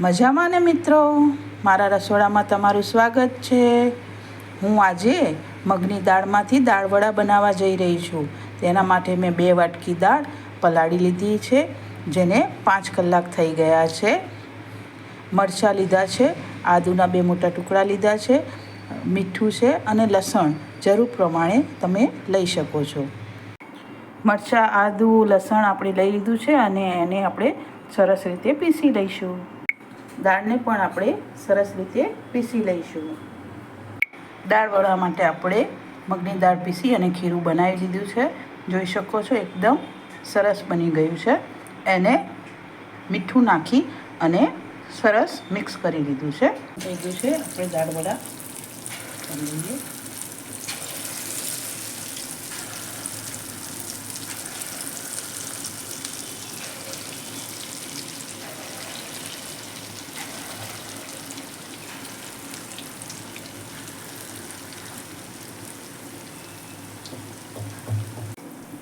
મજામાં ને મિત્રો? મારા રસોડામાં તમારું સ્વાગત છે. હું આજે મગની દાળમાંથી દાળવડા બનાવવા જઈ રહી છું. તેના માટે મેં બે વાટકી દાળ પલાળી લીધી છે, જેને પાંચ કલાક થઈ ગયા છે. મરચાં લીધા છે, આદુના બે મોટા ટુકડા લીધા છે, મીઠું છે અને લસણ જરૂર પ્રમાણે તમે લઈ શકો છો. મરચાં, આદુ, લસણ આપણે લઈ લીધું છે અને એને આપણે સરસ રીતે પીસી લઈશું. દાળને પણ આપણે સરસ રીતે પીસી લઈશું. દાળ વડા માટે આપણે મગની દાળ પીસી અને ખીરું બનાવી દીધું છે. જોઈ શકો છો એકદમ સરસ બની ગયું છે. એને મીઠું નાખી અને સરસ મિક્સ કરી લીધું છે. થઈ ગયું છે આપણે દાળ વડા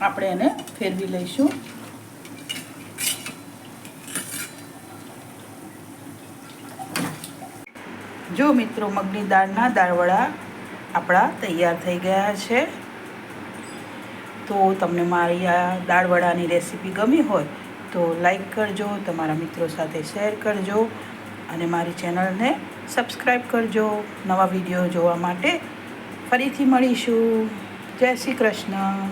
આપણે એને ફેરવી લઈશું. જો મિત્રો, મગની દાળના દાળવડા આપણા તૈયાર થઈ ગયા છે, તો તમને મારી આ દાળવડાની રેસીપી ગમી હોય તો લાઈક કરજો, તમારા મિત્રો સાથે શેર કરજો અને મારી ચેનલને સબસ્ક્રાઈબ કરજો. નવા વીડિયો જોવા માટે ફરીથી મળીશું. જય શ્રી કૃષ્ણ.